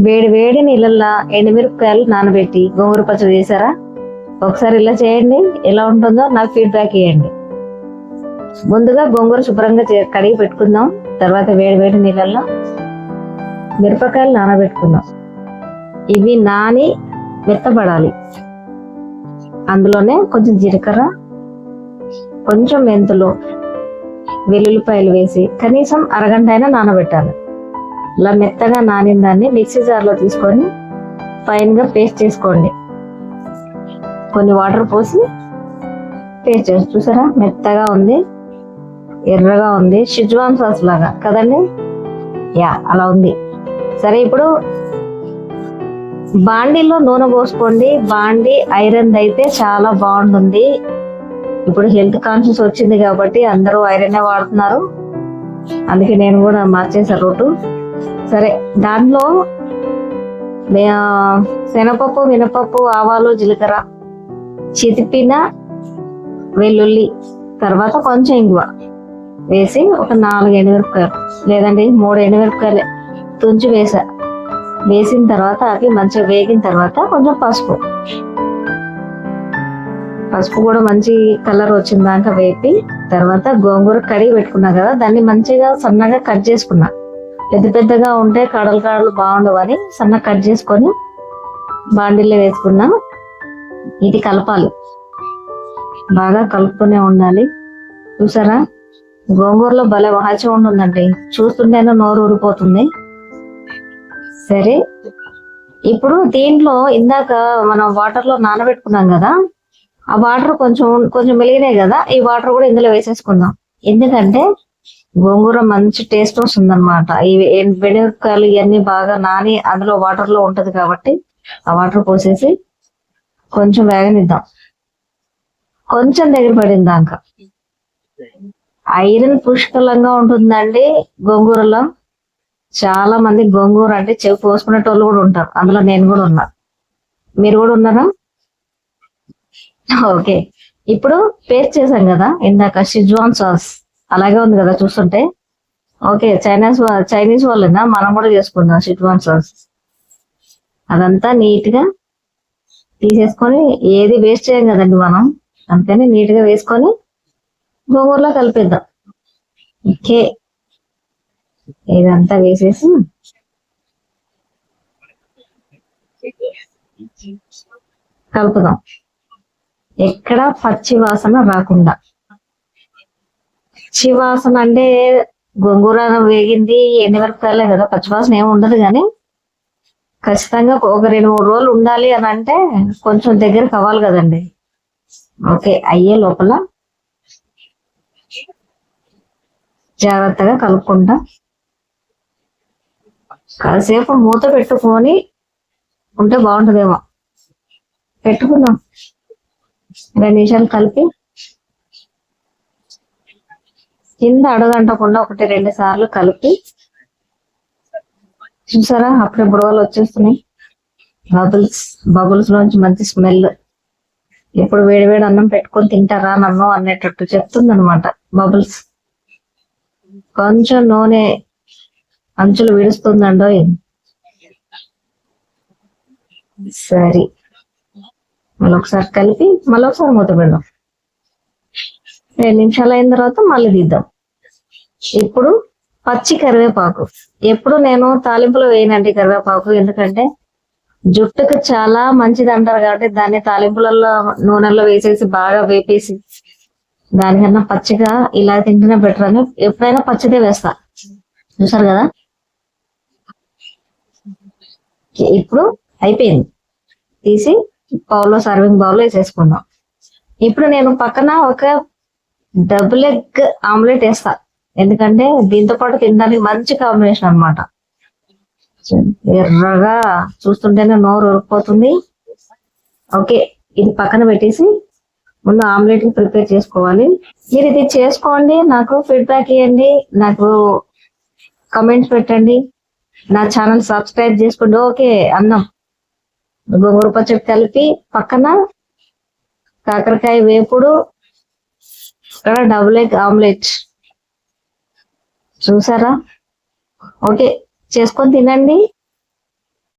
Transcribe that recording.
వేడి వేడి నీళ్ళల్లో ఎండుమిరపకాయలు నానబెట్టి గోంగూర పచ్చడి చేశారా? ఒకసారి ఇలా చేయండి. ఎలా ఉంటుందో నాకు ఫీడ్బ్యాక్ ఇవ్వండి. ముందుగా గోంగూర శుభ్రంగా చే- కడిగి పెట్టుకుందాం. తర్వాత వేడి వేడి నీళ్ళల్లో మిరపకాయలు నానబెట్టుకుందాం. ఇవి నాని మెత్తబడాలి. అందులోనే కొంచెం జీలకర్ర కొంచెం మెంతులు వెల్లుల్లిపాయలు వేసి కనీసం అరగంట అయినా నానబెట్టాలి. ఇలా మెత్తగా నానిన దాన్ని మిక్సీ జార్లో తీసుకొని ఫైన్గా పేస్ట్ చేసుకోండి. కొన్ని వాటర్ పోసి పేస్ట్ చేసి చూసారా? మెత్తగా ఉంది ఎర్రగా ఉంది షిజ్వాన్ సాస్ లాగా. కదండి? యా అలా ఉంది. సరే ఇప్పుడు బాండీలో నూనె పోసుకోండి. బాండీ ఐరన్ అయితే చాలా బాగుంటుంది. ఇప్పుడు హెల్త్ కాన్షియస్ వచ్చింది కాబట్టి అందరూ ఐరన్ వాడుతున్నారు. అందుకే నేను కూడా మార్చేసా రోటు. సరే దాంట్లో శనపప్పు శనగపప్పు మినపప్పు ఆవాలు జీలకర్ర చితిపిన వెల్లుల్లి తర్వాత కొంచెం ఇంగువ వేసి ఒక నాలుగు ఎండుమిరపకాయలు లేదండి మూడు ఎండుమిరపకాయలు తుంచి వేసా వేసిన తర్వాత అవి మంచిగా వేగిన తర్వాత కొంచెం పసుపు. పసుపు కూడా మంచి కలర్ వచ్చిన దాకా వేపి తర్వాత గోంగూర కడిగి పెట్టుకున్నా కదా దాన్ని మంచిగా సన్నగా కట్ చేసుకున్నా. పెద్ద పెద్దగా ఉంటే కడలు కడలు బాగుండవని సన్నగా కట్ చేసుకొని బాండిల్లో వేసుకున్నాం ఇది కలపాలి. బాగా కలుపుతూనే ఉండాలి. చూసారా? గోంగూరలో భలే మహత్యం ఉంటుందండి చూస్తుంటేనే నోరు ఊరిపోతుంది. సరే. ఇప్పుడు దీంట్లో ఇందాక మనం వాటర్లో నానబెట్టుకున్నాం కదా ఆ వాటర్ కొంచెం కొంచెం మెలిగినాయి కదా ఈ వాటర్ కూడా ఇందులో వేసేసుకుందాం. ఎందుకంటే గోంగూర మంచి టేస్ట్ వస్తుంది అనమాట ఇవి ఇవన్నీ బాగా నాని అందులో వాటర్లో ఉంటది కాబట్టి ఆ వాటర్ పోసేసి కొంచెం వేగనిద్దాం. కొంచెం దగ్గర పడింది దాకా. ఐరన్ పుష్కలంగా ఉంటుందండి గోంగూరలో. చాలా మంది గోంగూర అంటే చెవి పోసుకునేటోళ్ళు కూడా ఉంటారు. అందులో నేను కూడా ఉన్నా. మీరు కూడా ఉన్నారా? ఓకే. ఇప్పుడు పేస్ట్ చేసాం కదా ఇందాక షిజ్వాన్ సాస్. అలాగే ఉంది కదా చూస్తుంటే. ఓకే చైనీస్ చైనీస్ వాళ్ళేనా? మనం కూడా చేసుకుందాం షిజ్వాన్ సాస్ అదంతా నీట్గా తీసేసుకొని ఏది వేస్ట్ చేయం కదండి మనం అందుకని నీట్గా వేసుకొని గోంగూరలో కలిపేద్దాం. ఓకే. ఇదంతా వేసేసి. కలుపుదాం. ఎక్కడ పచ్చి వాసన రాకుండా. పచ్చివాసన అంటే గోంగూర వేగింది ఎండుమిరపకాయలే కదా పచ్చివాసన ఏమి ఉండదు కానీ ఖచ్చితంగా ఒక రెండు మూడు రోజులు ఉండాలి అని అంటే కొంచెం దగ్గర కావాలి కదండి. ఓకే అయ్యే లోపల జాగ్రత్తగా కలుపుకుంటా. కాసేపు మూత పెట్టుకొని ఉంటే బాగుంటుందేమో. పెట్టుకుందాం. రెండు నిమిషాలు కలిపి కింద అడగంటకుండా ఒకటి రెండు సార్లు కలిపి చూసారా? అప్పుడే బుడవలు వచ్చేస్తున్నాయి. బబుల్స్ బబుల్స్ లోంచి మంచి స్మెల్. ఇప్పుడు వేడి వేడి అన్నం పెట్టుకొని తింటారా నన్ను అనేటట్టు చెప్తుంది అనమాట బబుల్స్. కొంచెం నూనె అంచులు విడుస్తుందండో సరే. మళ్ళీ ఒకసారి కలిపి మళ్ళీ ఒకసారి మూత పెడదాం. రెండు నిమిషాలు అయిన తర్వాత మళ్ళీ తీద్దాం ఇప్పుడు పచ్చి కరివేపాకు. ఎప్పుడు నేను తాలింపులో వేయనండి కరివేపాకు ఎందుకంటే జుట్టుకు చాలా మంచిది అంటారు కాబట్టి దాన్ని తాలింపులలో నూనెలో వేసేసి బాగా వేపేసి దానికన్నా పచ్చిగా ఇలా తింటేనే బెటర్ అని ఎప్పుడైనా పచ్చిదే వేస్తా. చూసారు కదా? ఇప్పుడు అయిపోయింది. తీసి బౌల్లో సర్వింగ్ బౌల్లో వేసేసుకుందాం. ఇప్పుడు నేను పక్కన ఒక డబుల్ ఎగ్ ఆమ్లెట్ వేస్తా. ఎందుకంటే దీంతో పాటు తినడానికి మంచి కాంబినేషన్ అన్నమాట. ఎర్రగా చూస్తుంటేనే నోరు ఉరికిపోతుంది. ఓకే ఇది పక్కన పెట్టేసి ముందు ఆమ్లెట్ ప్రిపేర్ చేసుకోవాలి. మీరు ఇది చేసుకోండి నాకు ఫీడ్బ్యాక్ ఇవ్వండి నాకు కమెంట్స్ పెట్టండి. నా ఛానల్ సబ్స్క్రైబ్ చేసుకోండి. ఓకే అన్నం. గోంగూర పచ్చడి కలిపి పక్కన కాకరకాయ వేపుడు ఇక్కడ డబుల్ ఎగ్ ఆమ్లెట్ చూసారా? ఓకే చేసుకొని తినండి.